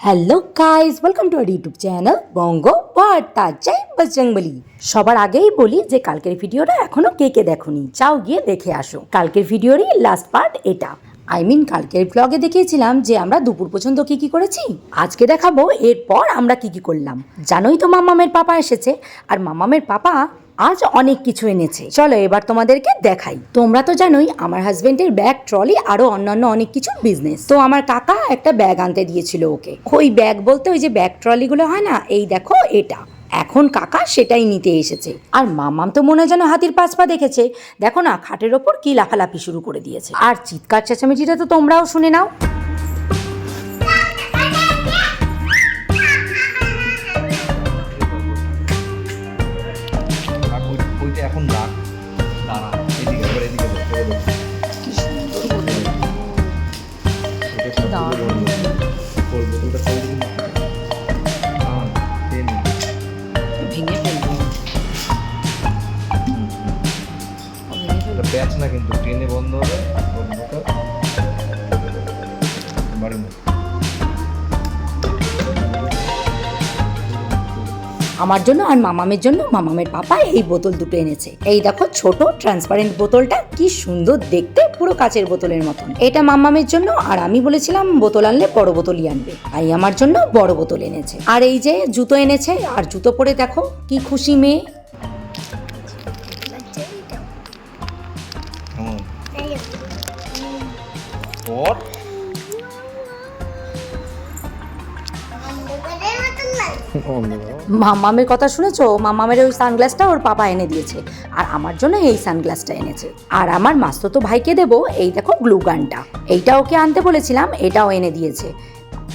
Hello guys welcome to our YouTube channel Banga Barta জয় বজরংবলি সবার আগেই বলি যে কালকের ভিডিওটা এখনও কে কে দেখোনি যাও গিয়ে দেখে আসো। কালকের ভিডিওরই লাস্ট পার্ট এটা। আই মিন কালকের ব্লগে দেখিয়েছিলাম যে আমরা দুপুর পর্যন্ত কি কি করেছি, আজকে দেখাবো এরপর আমরা কি কি করলাম। জানোই তো মামামের পাপা এসেছে, আর মামামের পাপা আজ অনেক কিছু এনেছে। চলো এবার তোমাদেরকে দেখাই। তোমরা তো জানোই, আমার হাজবেন্ডের ব্যাগ ট্রলি আরও অন্যান্য অনেক কিছু বিজনেস তো আমার কাকা একটা ব্যাগ আনতে দিয়েছিল ওকে। ওই ব্যাগ বলতে ওই যে ব্যাগ ট্রলিগুলো হয় না, এই দেখো এটা। এখন কাকা সেটাই নিতে এসেছে। আর মামাম তো মনে যেন হাতির পাঁচ পা দেখেছে। দেখো না, খাটের ওপর কি লাফালাফি শুরু করে দিয়েছে। আর চিৎকার চেঁচামেচিটা তো তোমরাও শুনে নাও। আমার জন্য আর মামামের জন্য মামামের পাপা এই বোতল দুটো এনেছে। এই দেখো ছোট ট্রান্সপারেন্ট বোতলটা, কি সুন্দর দেখতে, পুরো কাচের বোতলের মতন। এটা মামামের জন্য, আর আমি বলেছিলাম বোতল আনলে বড় বোতলই আনবে। তাই আমার জন্য বড় বোতল এনেছে। আর এই যে জুতো এনেছে, আর জুতো পরে দেখো, কি খুশি মেয়ে। কেমন? মামামের কথা শুনেছো? মামামের ওই সানগ্লাসটা ওর পাপা এনে দিয়েছে। আর আমার জন্য এই সানগ্লাসটা এনেছে। আর আমার মাস্ততো ভাইকে দেবো, এই দেখো গ্লুগানটা। এইটা ওকে আনতে বলেছিলাম, এটাও এনে দিয়েছে।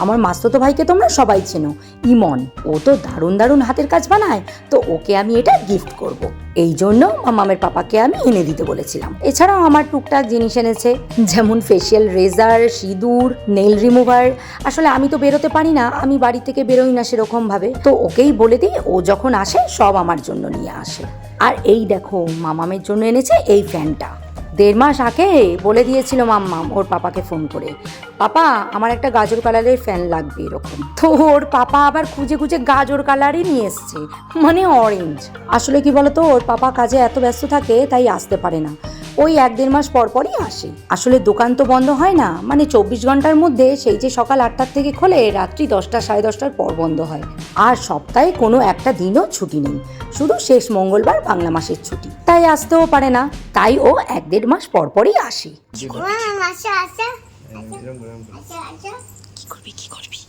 আমার মাস্ততো ভাইকে তোমরা সবাই চেনো। ইমন, ও তো দারুণ দারুণ হাতের কাজ বানায়, তো ওকে আমি এটা গিফট করব। এই জন্য মামামের পাপাকে আমি এনে দিতে বলেছিলাম। এছাড়াও আমার টুকটাক জিনিস এনেছে, যেমন ফেসিয়াল রেজার সিঁদুর নেল রিমুভার আসলে আমি তো বেরোতে পারি না, আমি বাড়ি থেকে বেরোই না সেরকম ভাবে তো ওকেই বলে দিই, ও যখন আসে সব আমার জন্য নিয়ে আসে। আর এই দেখো মামামের জন্য এনেছে এই ফ্যানটা দেড় মাস আগে বলে দিয়েছিল মাম্মাম ওর পাপাকে ফোন করে, পাপা, আমার একটা গাজর কালারের ফ্যান লাগবে এরকম। তো ওর পাপা আবার খুঁজে খুঁজে গাজর কালারই নিয়ে এসছে মানে অরেঞ্জ আসলে কি বলতো, ওর পাপা কাজে এত ব্যস্ত থাকে, তাই আসতে পারে না। ওই এক দেড় মাস পর পরই আসে। আসলে দোকান তো বন্ধ হয় না মানে চব্বিশ ঘণ্টার মধ্যে সেই যে সকাল আটটার থেকে খোলে রাত্রি দশটা সাড়ে দশটার পর বন্ধ হয়। আর সপ্তাহে কোনো একটা দিনও ছুটি নেই। শুধু শেষ মঙ্গলবার বাংলা মাসের ছুটি। তাই আসতেও পারে না তাই ও এক দেড় মাস পর পরই আসে। কি করবি? কি করবি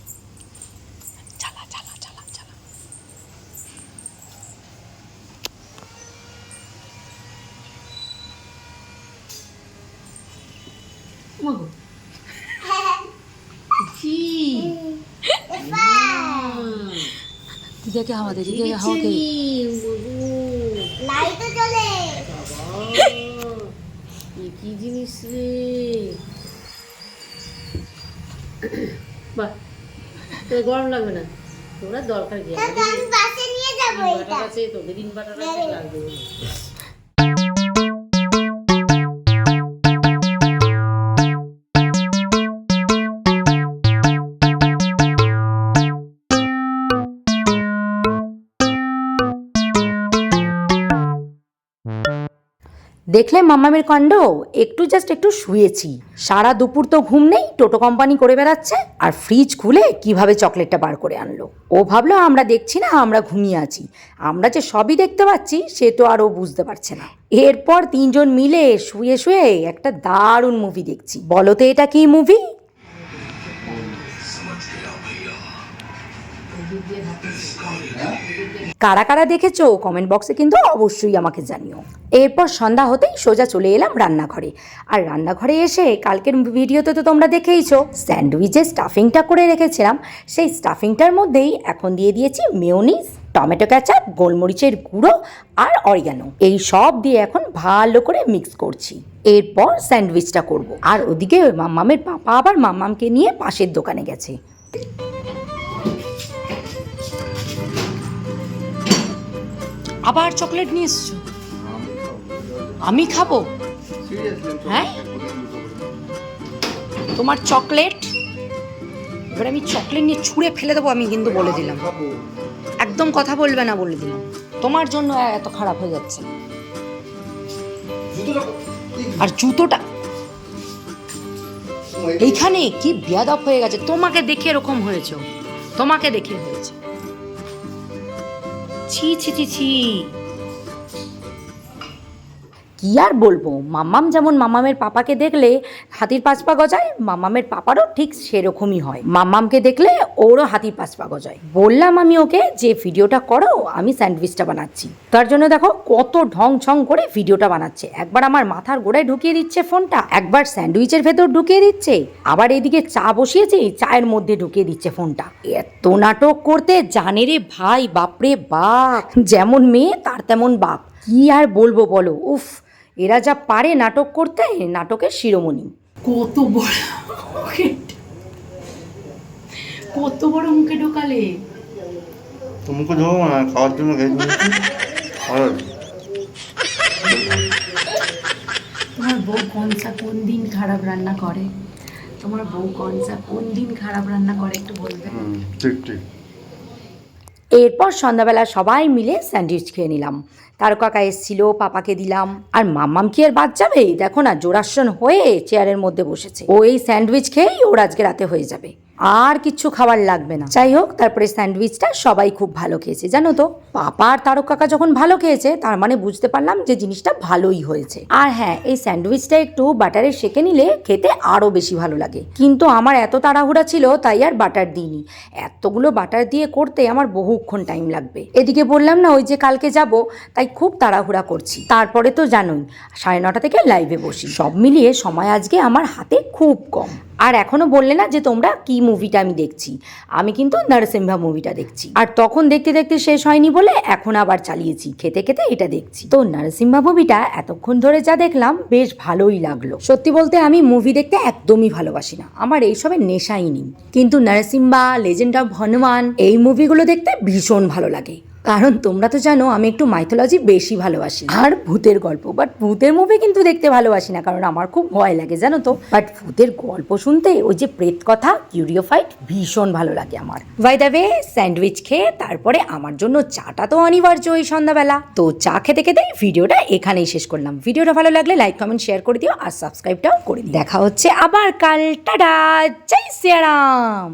চালা চালা চালা চালা দিদাকে হাওয়া দে দিদাকে হাওয়া দে লাইটও জ্বলে। কি জিনিস রে? বাহ তোর গরম লাগবে না? তোরা দরকার কি? আমি বাসে নিয়ে যাব এটা। বাসে আছে তোদের বাটা লাগবে। দেখলে মামামের কাণ্ড? একটু জাস্ট একটু শুয়েছি। সারা দুপুর তো ঘুম নেই, টোটো কোম্পানি করে বেড়াচ্ছে, আর ফ্রিজ খুলে কীভাবে চকলেটটা বার করে আনলো? ও ভাবলো, আমরা দেখছি না, আমরা ঘুমিয়ে আছি। আমরা যে সবই দেখতে পাচ্ছি, সে তো আর ও বুঝতে পারছে না। এরপর তিনজন মিলে শুয়ে শুয়ে একটা দারুণ মুভি দেখছি। বলো তো এটা কি মুভি কারা কারা দেখেছ? কমেন্ট বক্সে কিন্তু অবশ্যই আমাকে জানিও। এরপর সন্ধ্যা হতেই সোজা চলে এলাম রান্নাঘরে। আর রান্নাঘরে এসে কালকের ভিডিওতে তো তোমরা দেখেইছো স্যান্ডউইচের স্টাফিংটা করে রেখেছিলাম। সেই স্টাফিংটার মধ্যেই এখন দিয়ে দিয়েছি মেয়োনিজ, টমেটো ক্যাচাপ গোলমরিচের গুঁড়ো আর অরিগানো। এই সব দিয়ে এখন ভালো করে মিক্স করছি। এরপর স্যান্ডউইচটা করব। আর ওদিকে মাম্মামের পাপা আবার মাম্মামকে নিয়ে পাশের দোকানে গেছে। আবার চকলেট নিয়ে এসছো? আমি খাব? হ্যাঁ? তোমার চকলেট? এবার আমি চকলেট নিয়ে ছুঁড়ে ফেলে দেবো, আমি কিন্তু বলে দিলাম। একদম কথা বলবে না বলে দিলাম। তোমার জন্য এত খারাপ হয়ে যাচ্ছে। আর জুতোটা এইখানে কি বেয়াদব হয়ে গেছে? তোমাকে দেখে এরকম হয়েছে তোমাকে দেখে হয়েছে। ছি ছি ছি ছি কি আর বলব? মাম্মাম যেমন মামামের পাপাকে দেখলে হাতির পাঁচ পা গজায় মামামের পাপারও ঠিক সেরকমই হয়। মাম্মামকে দেখলে ওরও হাতির পাঁচ পা গজায়। বললাম আমি ওকে যে ভিডিওটা করো, আমি স্যান্ডউইচটা বানাচ্ছি। তার জন্য দেখো কত ঢং ছং করে ভিডিওটা বানাচ্ছে। একবার আমার মাথার গোড়ায় ঢুকিয়ে দিচ্ছে ফোনটা, একবার স্যান্ডউইচের ভেতর ঢুকিয়ে দিচ্ছে। আবার এদিকে চা বসিয়েছে চায়ের মধ্যে ঢুকিয়ে দিচ্ছে ফোনটা। এত নাটক করতে জানে রে ভাই, বাপরে বাপ। যেমন মেয়ে, তার তেমন বাপ। কি আর বলব বলো? উফ এরা যা পারে নাটক করতে নাটকের শিরোমণি। কত বড় কত বড় মুখে ঢোকালে? তোমাকে ধরো না খাওয়ার জন্য তোমার বউ কনসা কোন দিন খারাপ রান্না করে? তোমার বউ কনসা কোন দিন খারাপ রান্না করে একটু বলবে। ঠিক ঠিক। এরপর সন্ধ্যাবেলা সবাই মিলে স্যান্ডউইচ খেয়ে নিলাম। তার কাকা এসছিল, পাপাকে দিলাম। আর মাম্মাম কি আর বাদ যাবে? দেখো না জোড়াসন হয়ে চেয়ারের মধ্যে বসেছে। ও এই স্যান্ডউইচ খেয়েই ওর আজকে রাতে হয়ে যাবে। আর কিচ্ছু খাবার লাগবে না। যাই হোক তারপরে স্যান্ডউইচটা সবাই খুব ভালো খেয়েছে। জানো তো, পাপা আর তারক কাকা যখন ভালো খেয়েছে, তার মানে বুঝতে পারলাম যে জিনিসটা ভালোই হয়েছে। আর হ্যাঁ এই স্যান্ডউইচটা একটু বাটারে সেকে নিলে খেতে আরও বেশি ভালো লাগে। কিন্তু আমার এত তাড়াহুড়া ছিল, তাই আর বাটার দিইনি। এতগুলো বাটার দিয়ে করতে আমার বহুক্ষণ টাইম লাগবে। এদিকে বললাম না, ওই যে কালকে যাব, তাই খুব তাড়াহুড়া করছি। তারপরে তো জানোই, সাড়ে নটা থেকে লাইভে বসি। সব মিলিয়ে সময় আজকে আমার হাতে খুব কম। আর এখনও বললে না যে তোমরা কি মুভিটা আমি দেখছি। আমি কিন্তু নরসিংহা মুভিটা দেখছি। আর তখন দেখতে দেখতে শেষ হয়নি বলে এখন আবার চালিয়েছি। খেতে খেতে এটা দেখছি। তো নরসিংহা মুভিটা এতক্ষণ ধরে যা দেখলাম, বেশ ভালোই লাগল। সত্যি বলতে আমি মুভি দেখতে একদমই ভালোবাসি না। আমার এইসবের নেশাই নেই। কিন্তু নরসিম্বা লেজেন্ড অফ হনুমান এই মুভিগুলো দেখতে ভীষণ ভালো লাগে। কারণ তোমরা তো জানো, আমি একটু মাইথোলজি বেশি ভালোবাসি। আর ভূতের গল্প বাট ভূতের মুভি কিন্তু দেখতে ভালোবাসি না, কারণ আমার খুব ভয় লাগে, জানো তো? বাট ভূতের গল্প শুনতে ওই যে প্রেত কথা কিউরিও ফাইট ভীষণ ভালো লাগে আমার। দ্য ওয়ে স্যান্ডউইচ খেয়ে তারপরে আমার জন্য চাটা তো অনিবার্য ওই সন্ধ্যাবেলা। তো চা খেতে খেতে ভিডিওটা এখানেই শেষ করলাম। ভিডিওটা ভালো লাগলে লাইক কমেন্ট শেয়ার করে দিও, আর সাবস্ক্রাইবটাও করে দিও। দেখা হচ্ছে আবার কাল, টাটা! জয় সিয়ারাম